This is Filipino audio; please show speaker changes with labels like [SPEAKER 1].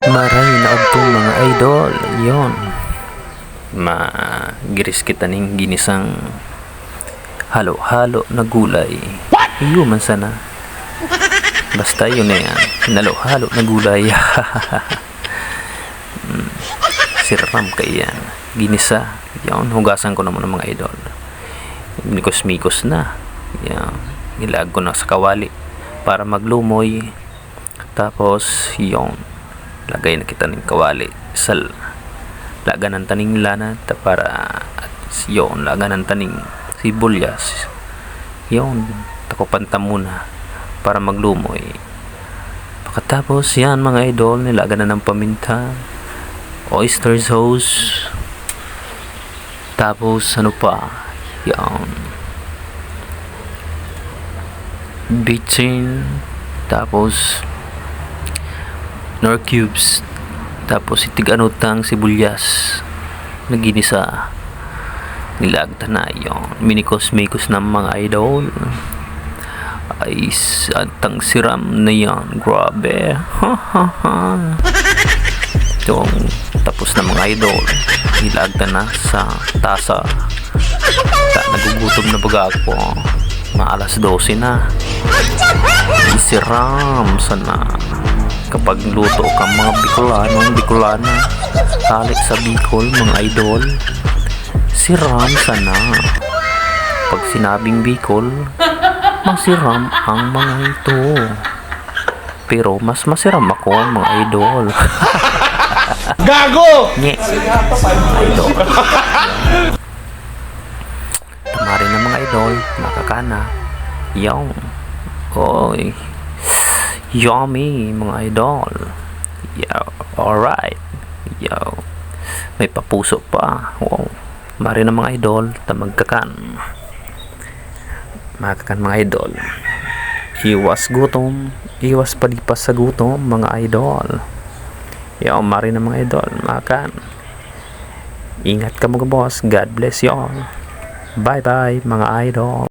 [SPEAKER 1] Maray na adtong mga idol, yon. Magiris kita ning ginisang halo-halo na gulay. Iyo man sana. Basta yun na yan. Nalo-halo na gulay. Mm, Siram kay yan. Ginisa. Yan, hugasan ko naman ng mga idol. Mikos-mikos na. Yan. Ilag ko na sa kawali para maglumoy. Tapos, yon lagay na kita ng kawali sa l- laga ng taning lana ta para at yon laga ng taning sibuyas. Yon takupan ta muna para maglumoy. Pagkatapos yan mga idol nilaga na ng paminta oyster sauce tapos ano pa? Yan bitin tapos nor cubes. Tapos itig anutang sibuyas. Na ginisa nilagta na yung minikos mikos ng mga idol. Ay santang siram na yan. Grabe. Ha ha ha. Itong tapos na mga idol. Nilagta na sa tasa. Ta nagugutom na baga ako. Mga alas 12 na. Isiram sana kapag luto ka mga Bicolanong Bicolana halik sa Bicol mga idol siram sana pag sinabing Bicol masiram ang mga ito pero mas masiram ako mga idol
[SPEAKER 2] Gago!
[SPEAKER 1] Nye. Idol. Tamari na mga idol. Nakakana. Yung. Oy. Yummy mga idol. Yo. Alright. Yo. May papuso pa. Wow. Mari na mga idol. Tamagkakan. Makakan mga idol. Iwas gutom. Iwas palipas sa gutom mga idol. Yo, mari na mga idol, makan. Ingat ka mga boss. God bless you all. Bye-bye mga idol.